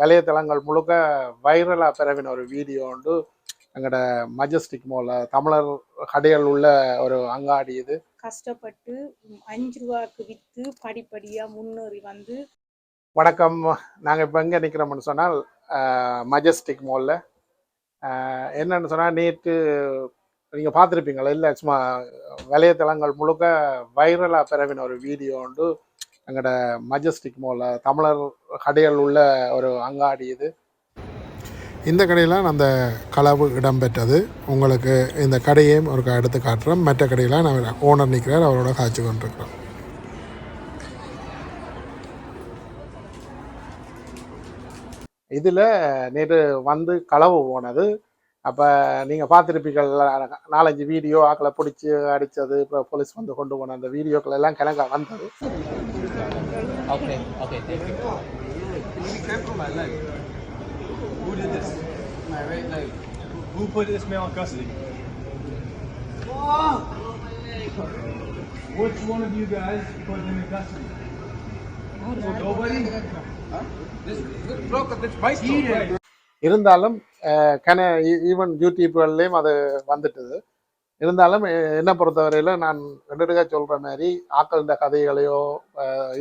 வலைத்தளங்கள் முழுக்க வைரலாக பிறவின ஒரு வீடியோ உண்டு. எங்களோட மஜஸ்டிக் மோல தமிழர் கடைகள் உள்ள ஒரு அங்காடி இது. கஷ்டப்பட்டு அஞ்சு ரூபாய்க்கு விற்று படிப்படியாக முன்னேறி வந்து வணக்கம். நாங்கள் இப்போ எங்கே நிற்கிறோம்னு சொன்னால் மஜஸ்டிக் மாலில் என்னன்னு சொன்னால் நேற்று நீங்கள் பார்த்துருப்பீங்களா? இல்லை சும்மா வலைத்தளங்கள் முழுக்க வைரலாக பிறவின ஒரு வீடியோ உண்டு. எங்களோட மஜஸ்டிக் மாலில் தமிழர் கடைகள் உள்ள ஒரு அங்காடி இது. இந்த கடையில் அந்த களவு இடம்பெற்றது. உங்களுக்கு இந்த கடையையும் ஒரு எடுத்து காட்டுறோம் மற்ற கடையில் நான் ஓனர் நிற்கிறார் அவரோட காய்ச்சி கொண்டிருக்கிறோம். இதில் நேற்று வந்து களவு போனது. அப்போ நீங்கள் பார்த்துருப்பீர்கள் நாலஞ்சு வீடியோ ஆக்களை பிடிச்சி அடித்தது இப்போ போலீஸ் வந்து கொண்டு போன அந்த வீடியோக்கள் எல்லாம் கிழங்க வந்தது. Okay, okay, thank you. Be careful, man. Like, who did this? My right leg. Who put this man on custody? Which one of you guys put him in custody? Nobody? Huh? This, this broke this bicycle. Right. இருந்தாலும் கன even யூடியூப்கள்லேயும் அது வந்துட்டுது இருந்தாலும் என்ன என்னை பொறுத்தவரையில் நான் ரெண்டுగా சொல்கிற மாதிரி ஆக்கள் இந்த கதைகளையோ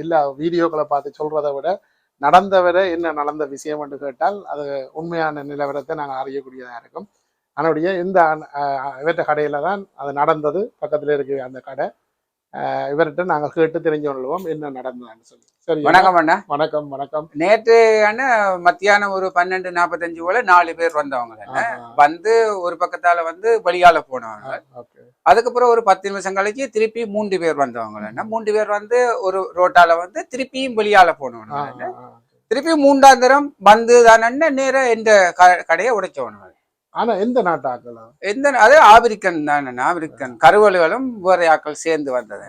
இல்லை வீடியோக்களை பார்த்து சொல்கிறத விட நடந்தவரை என்ன நடந்த விஷயம் என்று கேட்டால் அது உண்மையான நிலவரத்தை நாங்கள் அறியக்கூடியதாக இருக்கும். அதனுடைய இந்த அஹ், இவர்கிட்ட கடையில் தான் அது நடந்தது. பக்கத்தில் இருக்கு அந்த கடை. இவர்கிட்ட நாங்கள் கேட்டு தெரிஞ்சு கொள்வோம் என்ன நடந்ததுன்னு சொல்லி. சரி வணக்கம் அண்ணா. வணக்கம் வணக்கம். நேற்று அண்ணா மத்தியானம் ஒரு பன்னெண்டு நாற்பத்தஞ்சு போல நாலு பேர் வந்தவங்க. வந்து ஒரு பக்கத்தால வந்து வெளியால போனவங்க அதுக்கப்புறம் ஒரு பத்து நிமிஷம் கழிச்சு திருப்பி மூன்று பேர் வந்தவங்க. மூன்று பேர் வந்து ஒரு ரோட்டால வந்து திருப்பியும் வெளியால போனவங்க. திருப்பி மூன்றாம் தரம் வந்து தானே நேரா இந்த க- கடையை உடைச்சவனுங்க ஆனா எந்த நாட்டு ஆக்கலாம் எந்த அது ஆபிரிக்கன் தான் ஆபிரிக்கன் கருவலுகளும் வேற ஆக்கள் சேர்ந்து வந்தது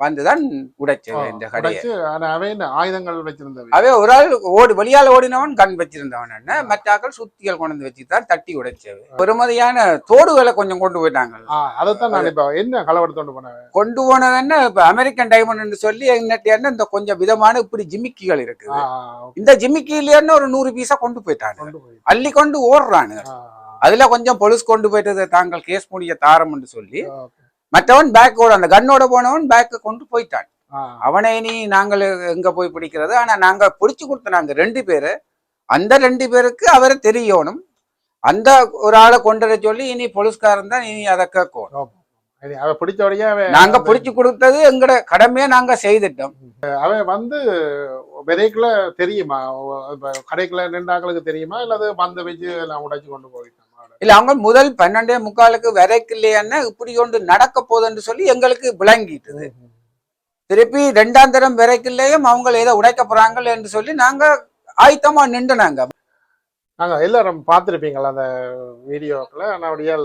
வந்துதான் உடைச்சது இந்த கடையை. ஆயுதங்கள் வச்சிருந்தவன் அவன் ஒரு ஆள் ஓடி வெளியால ஓடினவன் கண் வச்சிருந்தவன் என்ன மற்ற ஆக்கள் சுத்திகள் கொண்டு வந்து வச்சு தான் தட்டி உடைச்சது பெருமதியான தோடுகளை கொஞ்சம் கொண்டு போயிட்டாங்க அதைத்தான் நான் இப்ப என்ன போனேன் கொண்டு போனது என்ன இப்ப அமெரிக்கன் டைமண்ட் சொல்லி எங்கிட்ட என்ன இந்த கொஞ்சம் விதமான இப்படி ஜிமிக்கிகள் இருக்குது. இந்த ஜிமிக்கிலேன்னு ஒரு நூறு பீஸா கொண்டு போயிட்டாங்க. அள்ளி கொண்டு ஓடுறானுங்க. ஆ, அதுல கொஞ்சம் பொலிஸ் கொண்டு போயிட்டது தாங்கள் கேஸ் முடிய தாரம்னு சொல்லி ஆ, மற்றவன் பேக்கோட அந்த கன்னோட போனவன் பேக்கை கொண்டு போயிட்டான். அவனை நீ நாங்கள் எங்க போய் பிடிக்கிறது? ஆனா நாங்க பிடிச்சு கொடுத்த நாங்க ரெண்டு பேரு. அந்த ரெண்டு பேருக்கு அவரை தெரியணும் அந்த ஒரு ஆளை கொண்டு வர சொல்லி இனி போலீஸ்காரன் தான் இனி அதை அவன் நாங்க பிடிச்சு கொடுத்தது எங்கட கடமையை நாங்க செய்துட்டோம். அவன் வந்து விதைக்குள்ள தெரியுமா? கடைக்குள்ள நின்றாக்களுக்கு தெரியுமா? இல்லது வந்து வச்சு எல்லாம் உடைச்சு கொண்டு போயிட்டான் இல்ல அவங்க முதல் பன்னெண்டே முக்காலுக்கு விதைக்கலையான்னு இப்படி கொண்டு நடக்க போகுதுன்னு சொல்லி எங்களுக்கு விளங்கிட்டுது. திருப்பி ரெண்டாம் தரம் விதைக்கலையும் அவங்க ஏதோ உடைக்க போறாங்க என்று சொல்லி நாங்க ஆயத்தமா நின்றுனாங்க. நாங்க எல்லாரும் பார்த்துருப்பீங்களா அந்த வீடியோக்களை நம்முடைய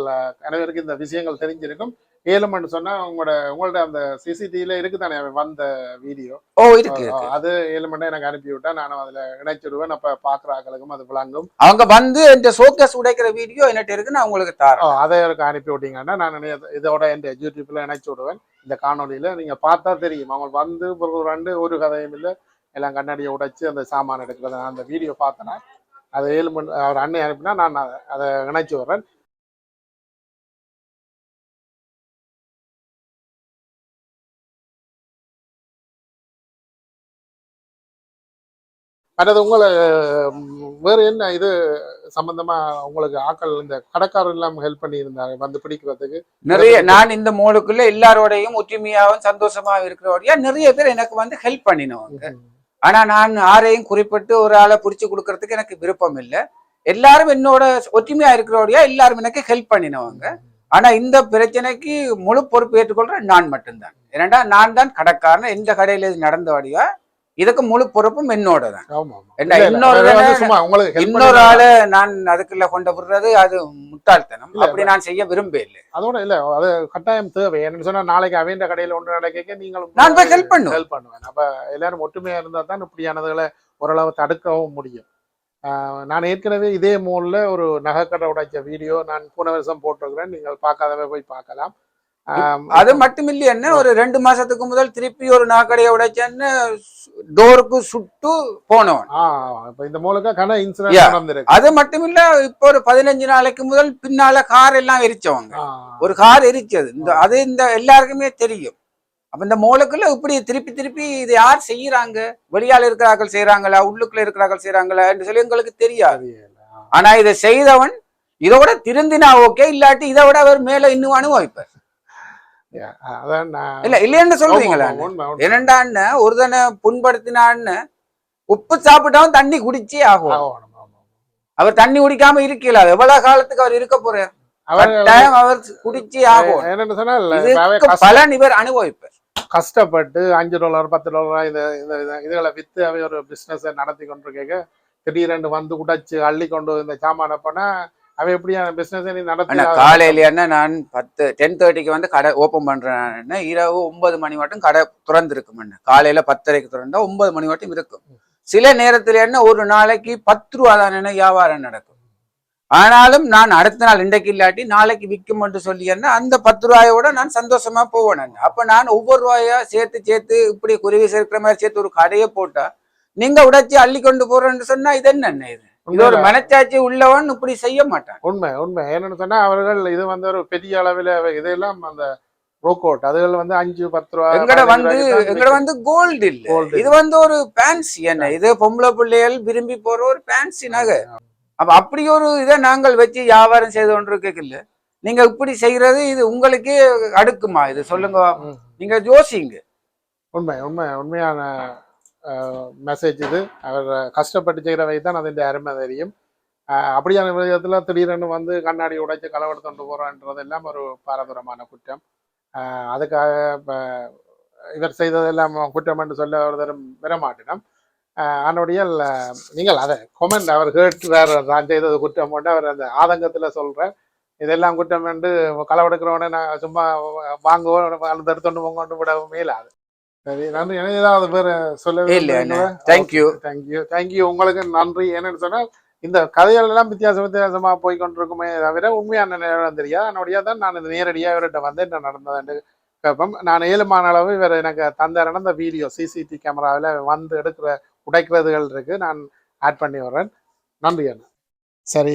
இந்த விஷயங்கள் தெரிஞ்சிருக்கும். ஏழுமன்னு சொன்னா உங்களோட உங்களோட அந்த சிசிடிவில இருக்குதானே அவன் வந்த வீடியோ? ஓ இருக்கு இருக்கு. அது ஏழு மணி எனக்கு அனுப்பி விட்டா நானும் அதுல இணைச்சிடுவேன். அப்ப பாக்குற ஆக்களுக்கும் அது விளங்கும். அவங்க வந்து இந்த ஷோகேஸ் உடைக்கிற வீடியோ என்னட்டு இருக்கு நான் உங்களுக்கு தாரேன். அதை எனக்கு அனுப்பி விட்டீங்கன்னா நான் இதை- இதோட என் யூடியூப்ல இணைச்சு விடுவேன். இந்த காணொலியில நீங்க பார்த்தா தெரியும். அவங்க வந்து ஒரு ரெண்டு ஒரு கதையும் இல்லை. எல்லாம் கண்ணாடியை உடைச்சு அந்த சாமான் எடுக்கிறது நான் அந்த வீடியோ பார்த்தேன்னா அதை ஏழு மணி அவர் அண்ணன் அனுப்பினா நான் அதை- அதை இணைச்சு விடுறேன். அடுத்து உங்களை வேற என்ன இது சம்பந்தமா உங்களுக்கு ஆக்கள் இந்த கடைக்காரர் எல்லாம் ஹெல்ப் பண்ணி இருந்தாங்க வந்து பிடிக்கிறதுக்கு? நிறைய நான் இந்த மோலுக்குள்ள எல்லாரோடையும் ஒற்றுமையாவும் சந்தோஷமாவும் இருக்கிறோடையா நிறைய பேர் எனக்கு வந்து ஹெல்ப் பண்ணினவங்க. ஆனா நான் யாரையும் குறிப்பிட்டு ஒரு ஆளை புடிச்சு கொடுக்கறதுக்கு எனக்கு விருப்பம் இல்லை. எல்லாரும் என்னோட ஒற்றுமையா இருக்கிறோடையா எல்லாரும் எனக்கு ஹெல்ப் பண்ணினவங்க. ஆனா இந்த பிரச்சனைக்கு முழு பொறுப்பு ஏற்றுக்கொள்ற நான் மட்டும்தான். ஏன்னா நான் தான் கடைக்காரன். எந்த கடையில இது நடந்தபடியா இதுக்கு முழு பொறுப்பும் என்னோட தான் இன்னொரு ஆளு நான் அதுக்குள்ள கொண்டு விடுறது அது முட்டாள்தனம். அப்படி நான் செய்ய விரும்ப இல்லை. அதோட இல்ல அது கட்டாயம் தேவை. என்னன்னு சொன்னா நாளைக்கு அவன் கடையில ஒன்று நடக்க நீங்களும் நான் போய் help பண்ணுவேன். ஹெல்ப் பண்ணுவேன். அப்ப எல்லாரும் ஒற்றுமையா இருந்தா தான் இப்படியானதுகளை ஓரளவு தடுக்கவும் முடியும். நான் ஏற்கனவே இதே மூலில் ஒரு நகைக்கடை உடைச்ச வீடியோ நான் போன வருஷம் போட்டிருக்கிறேன். நீங்கள் பார்க்காதவே போய் பார்க்கலாம். அது மட்டும் இல்லையன்னு ஒரு ரெண்டு மாசத்துக்கு முதல் திருப்பி ஒரு நாக்கடையை உடைச்சேன்னு டோருக்கு சுட்டு போனவன். இந்த மூலக்கா கன. இன்சிடென்ட் அது மட்டும் இல்ல இப்போ ஒரு பதினஞ்சு நாளைக்கு முதல் பின்னால கார் எல்லாம் எரிச்சவங்க. ஒரு கார் எரிச்சது. இந்த அது இந்த எல்லாருக்குமே தெரியும். அப்ப இந்த மூலக்குள்ள இப்படி திருப்பி திருப்பி இது யார் செய்யறாங்க வெளியால இருக்கிறார்கள் செய்யறாங்களா உள்ளுக்குள்ள இருக்கிறார்கள் செய்யறாங்களா என்று சொல்லி எங்களுக்கு தெரியாது. ஆனா இதை செய்தவன் இதோட திருந்தினா ஓகே இல்லாட்டி இதை விட அவர் மேல இன்னும் அனுபவிப்பார். அதான் நான் இல்ல இல்லைன்னு சொல்றீங்களா. என்னண்டான்னு ஒருதனை புண்படுத்தினான்னு உப்பு சாப்பிட்டாவும் தண்ணி குடிச்சே ஆகும். அவர் தண்ணி குடிக்காம இருக்கல எவ்வளவு காலத்துக்கு அவர் இருக்க போறார்? அவர் கட்டாயம் அவர் குடிச்சே ஆகும். என்னன்னு சொன்னா பலன் இவர் அனுபவிப்பார். கஷ்டப்பட்டு அஞ்சு டாலர் பத்து டாலர் இதுகளை வித்து அவை ஒரு பிசினஸ் நடத்தி கொண்டிருக்க திடீரென்று வந்து உடைச்சு அள்ளி கொண்டு இந்த சாமான போனா அவ எப்படி பிசினஸ் நீ நடத்தி காலையில நான் பத்து டென் தேர்ட்டிக்கு வந்து கடை ஓபன் பண்றேன் இரவு ஒன்பது மணி மட்டும் கடை திறந்திருக்கும் காலையில பத்தரைக்கு திறந்தா ஒன்பது மணி மட்டும் இருக்கும். சில நேரத்துல என்ன ஒரு நாளைக்கு பத்து ரூபா தானே வியாபாரம் நடக்கும். ஆனாலும் நான் அடுத்த நாள் இன்றைக்கு இல்லாட்டி நாளைக்கு விற்கும் என்று சொல்லி என்ன அந்த பத்து ரூபாயோட நான் சந்தோஷமா போவேன். அப்ப நான் ஒவ்வொரு ரூபாயா சேர்த்து சேர்த்து இப்படி குருவி சேர்க்கிற மாதிரி சேர்த்து ஒரு கடையை போட்டா நீங்க உடைச்சி அள்ளி கொண்டு போறேன்னு சொன்னா இது என்ன இது? இது ஒரு மனச்சாட்சி உள்ளவன் இப்படி செய்ய மாட்டான். உண்மை உண்மை. என்னன்னு சொன்னா அவர்கள் இது வந்து ஒரு பெரிய அளவில் இதெல்லாம் அந்த ரோக்கோட் அதுகள் வந்து அஞ்சு பத்து ரூபா எங்கட வந்து எங்கட வந்து கோல்டு இல்ல. இது வந்து ஒரு ஃபேன்சி என்ன? இது பொம்பளை பிள்ளைகள் விரும்பி போற ஒரு ஃபேன்சி நகை. அப்ப அப்படி ஒரு இதை நாங்கள் வச்சு வியாபாரம் செய்து கொண்டிருக்கல நீங்க இப்படி செய்யறது இது உங்களுக்கே அடுக்குமா? இது சொல்லுங்க. நீங்க யோசிங்க உண்மை உண்மை. உண்மையான மெசேஜ் இது. அவர் கஷ்டப்பட்டு செய்கிறவை தான் அதன் அருமை தெரியும். அப்படியான விதத்தில் திடீரென்னு வந்து கண்ணாடி உடைச்சு களவெடுத்துட்டு போகிறோன்றது எல்லாம் ஒரு பாரதூரமான குற்றம். அதுக்காக இப்போ இவர் செய்ததெல்லாம் குற்றம் என்று சொல்ல ஒரு தரம் விடமாட்டினோம் அதனுடைய நீங்கள் அதை கொமெண்ட் அவர் கேட்டுறார் நான் செய்தது குற்றம் கொண்டு அவர் அந்த ஆதங்கத்தில் சொல்கிறார் இதெல்லாம் குற்றம் என்று களவெடுக்கிறவனே நான் சும்மா வாங்குவோம் அந்த எடுத்துட்டு போங்கொண்டு விடவும் மேலாது. நன்றி. எனக்கு ஏதாவது வேற சொல்ல இல்ல தேங்க்யூ தேங்க்யூ தேங்க்யூ உங்களுக்கு நன்றி. என்னன்னு சொன்னால் இந்த கதைகள் எல்லாம் வித்தியாச வித்தியாசமா போய் கொண்டிருக்குமே தவிர உண்மையான நேரம் தெரியாது. அதனுடைய தான் நான் இந்த நேரடியாக இவர்கிட்ட வந்து என்ன நடந்ததுன்னு கேட்பேன் நான் ஏழுமான அளவு இவர் எனக்கு தந்தாருன்னா இந்த வீடியோ சிசிடி கேமராவில் வந்து எடுக்கிற உடைக்கிறதுகள் இருக்கு. நான் ஆட் பண்ணி வர்றேன் நன்றி அண்ணா. சரி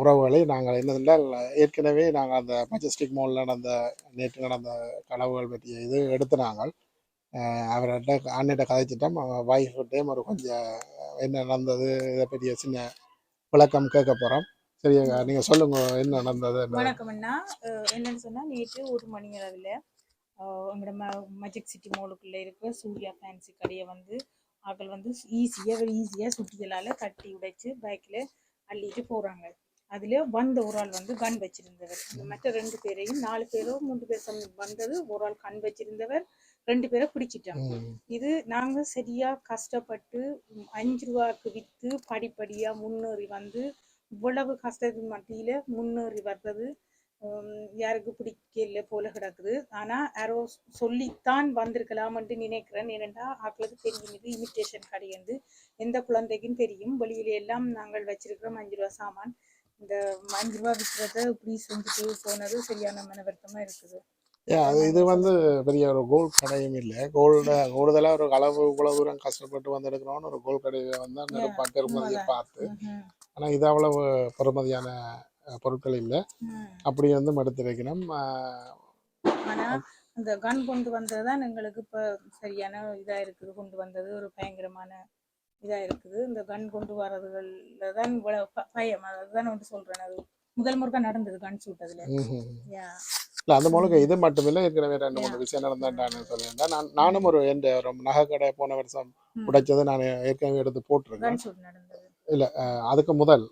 உறவுகளை நாங்கள் என்னதென்றால் ஏற்கனவே நாங்கள் அந்த மஜஸ்டிக் மாலில் நடந்த நேற்று நடந்த கனவுகள் பற்றிய இது எடுத்து நாங்கள் அவர்கிட்ட அண்ணிட்ட கதைச்சிட்டோம். அவன் ஒரு கொஞ்சம் என்ன நடந்தது இதை பற்றிய சின்ன விளக்கம் கேட்க போகிறோம் சரி நீங்கள் சொல்லுங்க என்ன நடந்தது வணக்கம்ண்ணா என்னன்னு சொன்னா நேற்று ஒரு மணி அளவில் எங்களோட ம மஜிக் சிட்டி மோலுக்குள்ள இருக்கிற சூர்யா ஃபேன்சி கடையை வந்து ஆட்கள் வந்து ஈஸியாக ஈஸியாக சுட்டிகளால் கட்டி உடைச்சு பைக்கில் அள்ளிட்டு போகிறாங்க அதில் வந்த ஒரு ஆள் வந்து கன் வச்சிருந்தவர். இந்த மற்ற ரெண்டு பேரையும் நாலு பேரோ மூன்று பேர் வந்தது ஒரு ஆள் கண் வச்சிருந்தவர். ரெண்டு பேரை பிடிச்சிட்டாங்க. இது நாங்க சரியா கஷ்டப்பட்டு அஞ்சு ரூபாய்க்கு வித்து படிப்படியா முன்னேறி வந்து இவ்வளவு கஷ்டத்தின் மத்தியில முன்னேறி வர்றது யாருக்கு பிடிக்கல போல கிடக்குது. ஆனா யாரோ சொல்லித்தான் வந்திருக்கலாம்னு நினைக்கிறேன். ஏனென்றா ஆக்களுக்கு தெரியும். இது இமிட்டேஷன் கடையந்து எந்த குழந்தைக்கும் தெரியும். வெளியில எல்லாம் நாங்கள் வச்சிருக்கிறோம் அஞ்சு ரூபா சாமான். இந்த அஞ்சு ரூபா விற்கிறத இப்படி செஞ்சுட்டு போனது சரியான மன வருத்தமா இருக்குது. அது இது வந்து பெரிய ஒரு கோல் கடையும் இல்லை. கோல்ட கூடுதலாக ஒரு அளவு இவ்வளவு தூரம் கஷ்டப்பட்டு வந்தெடுக்கிறோன்னு ஒரு கோல் கடையை வந்து அந்த பெருமதியை. பார்த்து. ஆனால் இது அவ்வளவு பெருமதியான பொருட்கள் இல்லை. அப்படி வந்து மடுத்து வைக்கணும் அஹ், ஆனா அந்த கன் கொண்டு வந்ததுதான் எங்களுக்கு இப்ப சரியான இதா இருக்குது. கொண்டு வந்தது ஒரு பயங்கரமான இதா இருக்குது. இந்த கன் கொண்டு வர்றதுகள்ல தான் இவ்வளவு ப- பயம். அதுதான் வந்து சொல்றேன். அது முதல் முறைக்கா நடந்தது கன் சூட்டதுல. யா இல்ல அந்த மூலக்கு இது மட்டும் இல்லை ஏற்கனவே ரெண்டு மூணு விஷயம் நடந்தான்னு சொல்லியிருந்தேன் நான் நானும் ஒரு எந்த ஒரு நகை கடை போன வருஷம். உடைச்சது நான் ஏற்கனவே எடுத்து போட்டிருக்கேன். அஹ், அதுக்கு முதல்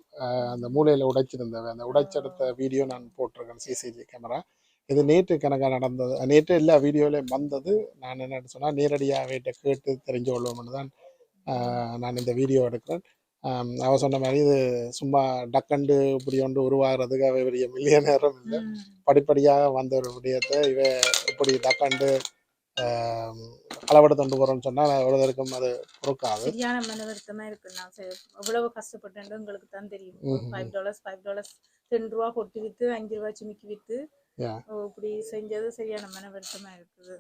அந்த மூலையில உடைச்சிருந்தவன் அந்த உடைச்செடுத்த வீடியோ நான் போட்டிருக்கேன் சிசிடி கேமரா இது நேற்று கணக்காக நடந்தது நேற்று எல்லா வீடியோலையும் வந்தது. நான் என்ன சொன்னால் நேரடியாக வீட்டை கேட்டு தெரிஞ்சு கொள்வோம்னு தான் நான் இந்த வீடியோ எடுக்கிறேன். அவ சொன்ன மாதிரி இது சும்மா டக்கண்டு இப்படி ஒன்று உருவாகிறதுக்கு அவ பெரிய மில்லியனரும் இல்லை. ம். படிப்படியாக வந்த ஒரு விடயத்தை இவ இப்படி டக்கண்டு அளவெடுத்து கொண்டு போகிறோன்னு சொன்னால் ஒருத்தருக்கும் அது பொறுக்காது. சரியான மன வருத்தமா இருக்கு நான் எவ்வளவு கஷ்டப்பட்டேன்னு உங்களுக்கு தான் தெரியும். ஃபைவ் டாலர்ஸ் ஃபைவ் டாலர்ஸ் ரெண்டு ரூபா கொட்டி வித்து அஞ்சு ரூபா சிமிக்கி வித்து இப்படி செஞ்சது சரியான மன வருத்தமா இருக்குது.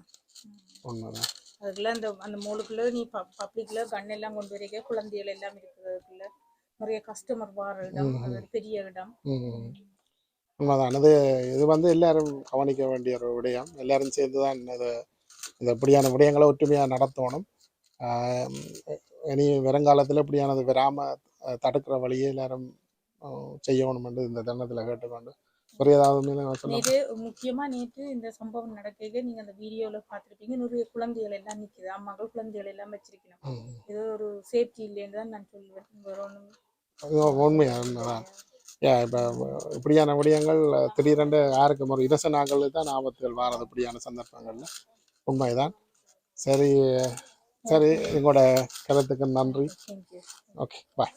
உண்மைதான். அதுக்குள்ள அந்த அந்த மூலுக்குள்ள நீ பப்ளிக்ல கன் எல்லாம் கொண்டு வரைக்க குழந்தைகள் எல்லாம் இருக்குது அதுக்குள்ள நிறைய கஸ்டமர் வார இடம் அது ஒரு பெரிய இடம். உண்மைதான் இது இது வந்து எல்லாரும் கவனிக்க வேண்டிய ஒரு விடயம். எல்லாரும் சேர்ந்து தான் இது இந்த இப்படியான விடயங்களை ஒற்றுமையாக நடத்தணும். இனி வருங்காலத்தில் இப்படியானது வராமல் தடுக்கிற வழியை எல்லாரும் செய்யணும் என்று இந்த தருணத்தில் கேட்டுக்கொண்டு ஒரு ஏதாவது நேற்று முக்கியமா நேற்று இந்த சம்பவம் நடக்கையில நீங்க அந்த வீடியோல பார்த்திருப்பீங்க. நிறைய குழந்தைகள் எல்லாம் நிக்குது. அம்மாக்கள் குழந்தைகள் எல்லாம் வச்சிருக்கணும். இது ஒரு சேஃப்டி இல்லைன்னு தான் நான் சொல்லுவேன். உண்மையா இப்போ இப்படியான விடயங்கள் திடீரென்று யாருக்கும் ஒரு இரசனாங்களுக்கு தான் ஆபத்துகள் வாரது. இப்படியான சந்தர்ப்பங்களில். உண்மைதான். சரி சரி எங்களோட கருத்துக்கு நன்றி. Okay bye